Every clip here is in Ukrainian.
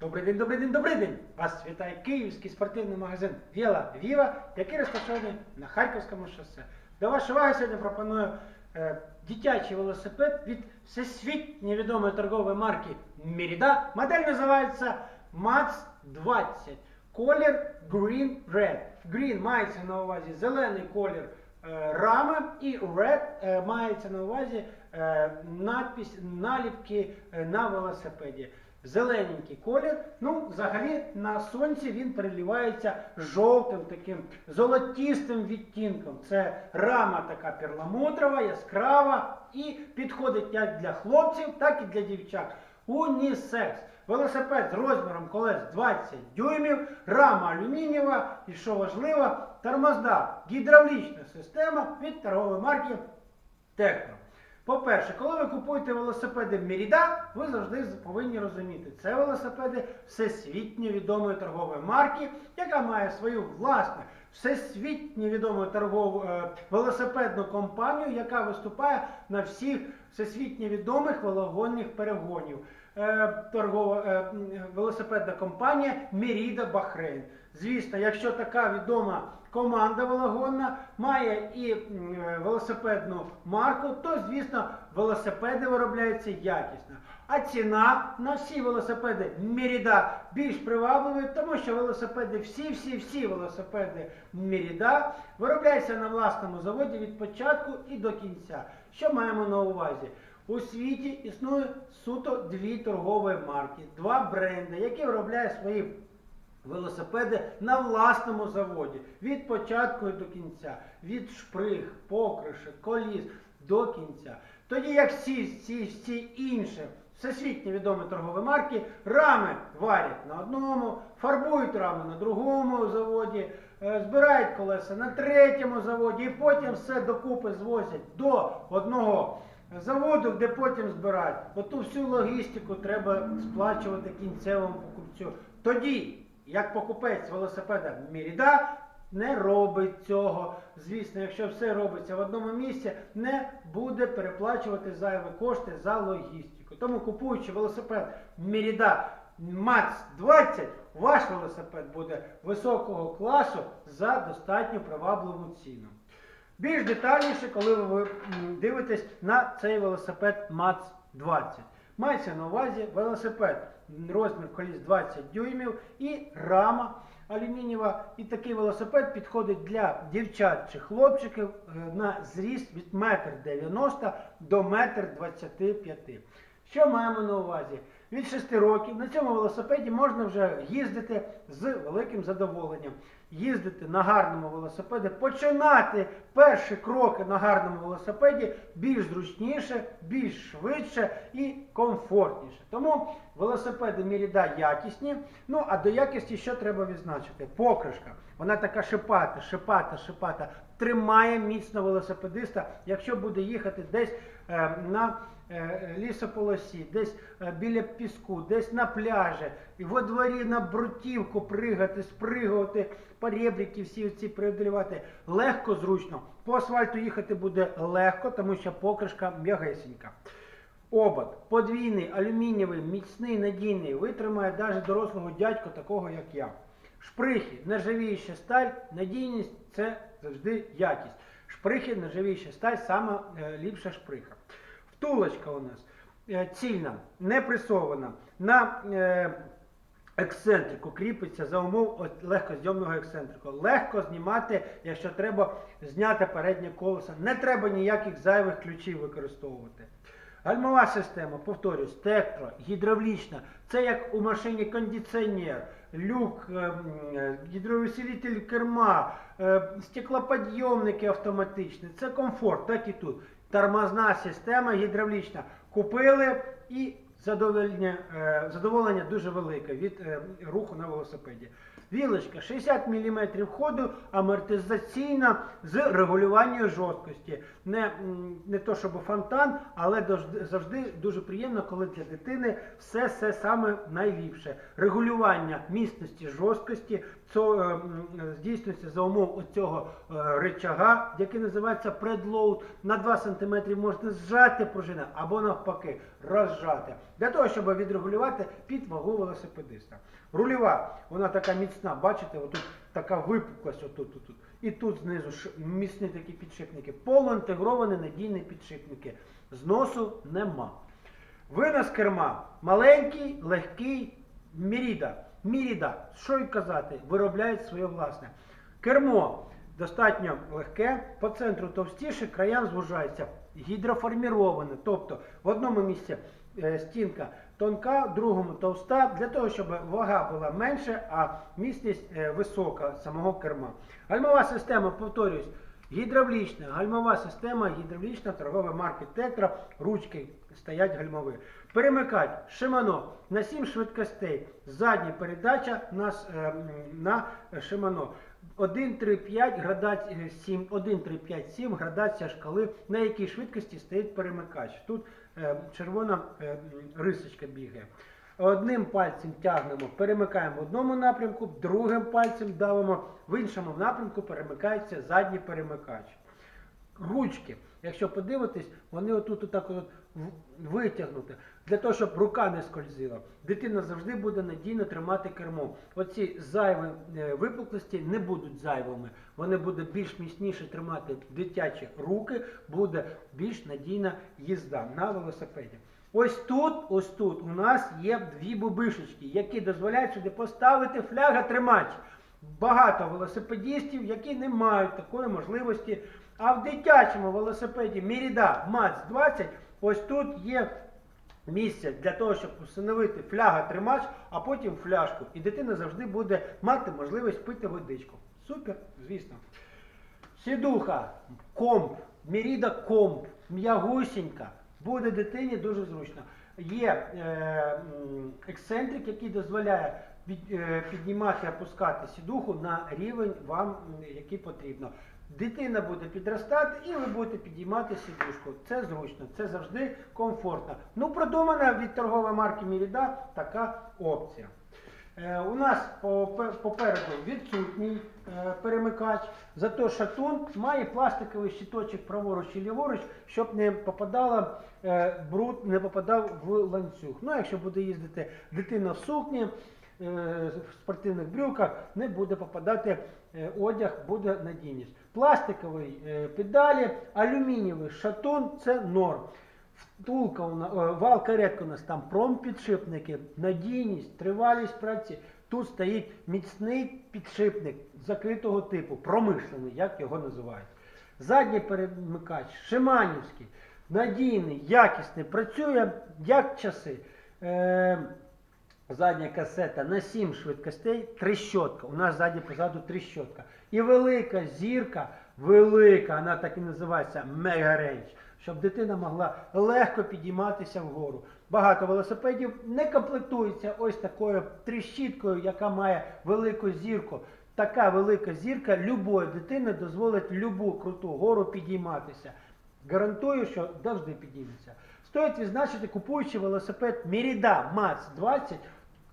Добрий день, добрий день, добрий день! Вас вітає київський спортивний магазин Віла Віва, який розташований на Харківському шосе. До вашої уваги сьогодні пропоную е, дитячий велосипед від всесвітньо відомої торгової марки Merida. Модель називається MAX 20. Колір Green Red. Green мається на увазі зелений колір е, рами і Red е, мається на увазі е, надпись наліпки е, на велосипеді. Зелененький колір. Ну, взагалі на сонці він переливається жовтим таким золотістим відтінком. Це рама така перламутрова, яскрава і підходить як для хлопців, так і для дівчат. Унісекс. Велосипед з розміром колес 20 дюймів, рама алюмінієва і що важливо, тормозна гідравлічна система від торгової марки Техно. По-перше, коли ви купуєте велосипеди Міріда, ви завжди повинні розуміти, це велосипеди всесвітньо відомої торгової марки, яка має свою власну всесвітньо відому торгову е, велосипедну компанію, яка виступає на всіх всесвітньо відомих велогонних перегонів. Е, торгова е, велосипедна компанія Merida Bahrain. Звісно, якщо така відома команда велогонна має і е, велосипедну марку, то звісно велосипеди виробляються якісно. А ціна на всі велосипеди Merida більш привабливі, тому що велосипеди, всі-всі-всі велосипеди Merida виробляються на власному заводі від початку і до кінця. Що маємо на увазі? У світі існує суто дві торгові марки, два бренди, які виробляють свої велосипеди на власному заводі від початку до кінця, від шприг, покришок, коліс до кінця. Тоді як всі, всі, всі інші всесвітньо відомі торгові марки, рами варять на одному, фарбують рами на другому заводі, е, збирають колеса на третьому заводі і потім все докупи звозять до одного заводу, де потім збирають. Оту всю логістику треба сплачувати кінцевому покупцю. Тоді, як покупець велосипеда Merida, не робить цього. Звісно, якщо все робиться в одному місці, не буде переплачувати зайві кошти за логістику. Тому купуючи велосипед Merida Max 20, ваш велосипед буде високого класу за достатньо привабливу ціну. Більш детальніше, коли ви дивитесь на цей велосипед МАЦ 20. Мається на увазі велосипед розмір коліс 20 дюймів і рама алюмінієва. І такий велосипед підходить для дівчат чи хлопчиків е, на зріст від 1,90 м до 1,25 м. Що маємо на увазі? Від 6 років на цьому велосипеді можна вже їздити з великим задоволенням. Їздити на гарному велосипеді, починати перші кроки на гарному велосипеді більш зручніше, більш швидше і комфортніше. Тому велосипеди Merida якісні. Ну а до якості що треба відзначити? Покришка. Вона така шипата, шипата, шипата. Тримає міцно велосипедиста, якщо буде їхати десь е, на лісополосі, десь е, біля піску, десь на пляжі, і во дворі на брутівку пригати, спригувати, поребрики всі ці преодолівати. Легко, зручно. По асфальту їхати буде легко, тому що покришка м'ягесенька. Обод подвійний, алюмінієвий, міцний, надійний, витримає навіть дорослого дядька, такого як я. Шприхи, нержавіюча сталь, надійність це завжди якість. Шприхи, нержавіюча сталь, сама е, ліпша шприха. Втулочка у нас е, цільна, не пресована. На е, ексцентрику кріпиться за умов легкозйомного ексцентрику. Легко знімати, якщо треба зняти переднє колесо. Не треба ніяких зайвих ключів використовувати. Гальмова система, повторюсь, тектро, гідравлічна. Це як у машині кондиціонер, люк, е, гідроусилитель керма, стеклоподйомники автоматичні. Це комфорт, так і тут. Тормозна система гідравлічна. Купили і задоволення, е, задоволення дуже велике від е, руху на велосипеді. Вілочка 60 мм ходу, амортизаційна з регулюванням жорсткості. Не, не то, щоб фонтан, але завжди дуже приємно, коли для дитини все, все саме найліпше. Регулювання міцності, жорсткості це здійснюється за умов оцього е, речага, який називається предлоуд. На 2 см можна зжати пружина або навпаки розжати. Для того, щоб відрегулювати під вагу велосипедиста. Рульова, вона така міцна, бачите, отут така випуклость, отут, отут. І тут знизу міцні такі підшипники. Полуінтегровані надійні підшипники. Зносу нема. Винос керма маленький, легкий, Міріда. Міріда, що й казати, виробляють своє власне. Кермо достатньо легке, по центру товстіше, краям звужається. Гідроформіроване, тобто в одному місці е, стінка тонка, в другому товста, для того, щоб вага була менша, а міцність е, висока самого керма. Гальмова система, повторюсь, Гідравлічна, гальмова система, гідравлічна торгова марки Тетра, ручки стоять гальмові. Перемикач Шимано на 7 швидкостей. Задня передача на, е, на Шимано. 1, 3, 5, градація 7, 1, 3, 5, 7, градація шкали, на якій швидкості стоїть перемикач. Тут е, червона е, рисочка бігає. Одним пальцем тягнемо, перемикаємо в одному напрямку, другим пальцем давимо, в іншому напрямку перемикається задній перемикач. Ручки, якщо подивитись, вони отут отак от витягнуті, для того, щоб рука не скользила. Дитина завжди буде надійно тримати кермо. Оці зайві е, випуклості не будуть зайвими. Вони будуть більш міцніше тримати дитячі руки, буде більш надійна їзда на велосипеді. Ось тут, ось тут у нас є дві бубишечки, які дозволяють сюди поставити фляга тримач. Багато велосипедістів, які не мають такої можливості. А в дитячому велосипеді Міріда МАЦ 20, ось тут є місце для того, щоб установити фляга тримач, а потім фляжку. І дитина завжди буде мати можливість пити водичку. Супер, звісно. Сідуха, комп, Міріда комп, м'ягусінька. Буде дитині дуже зручно. Є е, ексцентрик, який дозволяє е, піднімати, опускати сідуху на рівень вам, який потрібно. Дитина буде підростати і ви будете підіймати сідушку. Це зручно, це завжди комфортно. Ну, продумана від торгової марки Міріда така опція. Е, У нас попереду відсутній е, перемикач, зато шатун має пластиковий щиточок праворуч і ліворуч, щоб не попадала е, бруд, не попадав в ланцюг. Ну, якщо буде їздити дитина в сукні, е, в спортивних брюках, не буде попадати е, одяг, буде надійність. Пластиковий е, педалі, алюмінієвий шатун це норм. Втулка у нас, о, вал у нас там промпідшипники, надійність, тривалість праці. Тут стоїть міцний підшипник закритого типу, промишлений, як його називають. Задній перемикач, Шиманівський, надійний, якісний, працює як часи. Е, задня касета на 7 швидкостей, трещотка. У нас ззаді позаду трещотка. І велика зірка, велика, вона так і називається Range, щоб дитина могла легко підійматися вгору. Багато велосипедів не комплектуються ось такою тріщіткою, яка має велику зірку. Така велика зірка любої дитини дозволить любу круту гору підійматися. Гарантую, що завжди підійметься. Стоїть відзначити, купуючи велосипед Merida Max 20,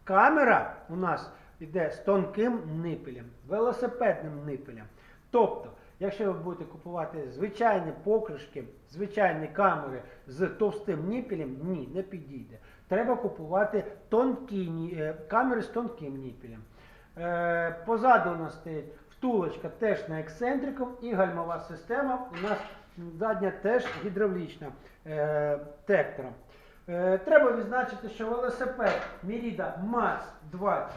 камера у нас йде з тонким нипелем, велосипедним нипелем. Тобто, якщо ви будете купувати звичайні покришки, звичайні камери з товстим ніпелем, ні, не підійде. Треба купувати тонкі е, камери з тонким ніпелем. Е, позаду у нас стоїть втулочка теж на ексцентриком і гальмова система у нас задня теж гідравлічна е, тектора. Е, треба відзначити, що велосипед Merida Max 20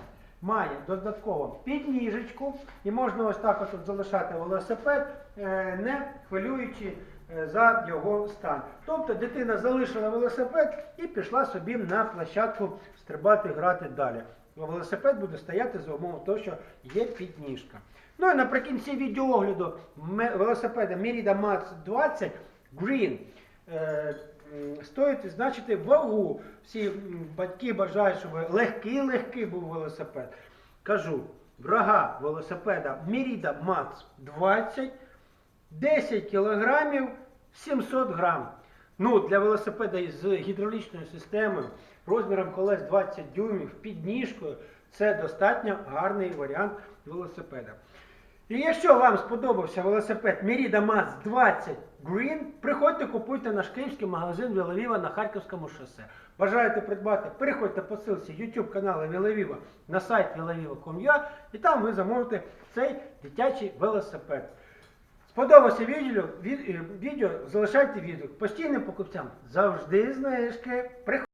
має додатково підніжечку і можна ось так от залишати велосипед, е, не хвилюючи е, за його стан. Тобто дитина залишила велосипед і пішла собі на площадку стрибати, грати далі. Велосипед буде стояти за умови того, що є підніжка. Ну і наприкінці відеоогляду велосипеда Merida Max 20 Green. Стоїть відзначити вагу. Всі батьки бажають, щоб легкий-легкий був велосипед. Кажу, врага велосипеда Merida Max 20 10 кілограмів 700 грам. Ну, для велосипеда з гідравлічною системою, розміром колес 20 дюймів, підніжкою, це достатньо гарний варіант велосипеда. І якщо вам сподобався велосипед Merida Maz 20 Green, приходьте купуйте наш київський магазин Віловіва на Харківському шосе. Бажаєте придбати, переходьте по ссылці YouTube каналу Віловіва на сайт vilaviva.com.ua і там ви замовите цей дитячий велосипед. Сподобався відео, е, відео залишайте відео. Постійним покупцям завжди знижки. Приходьте.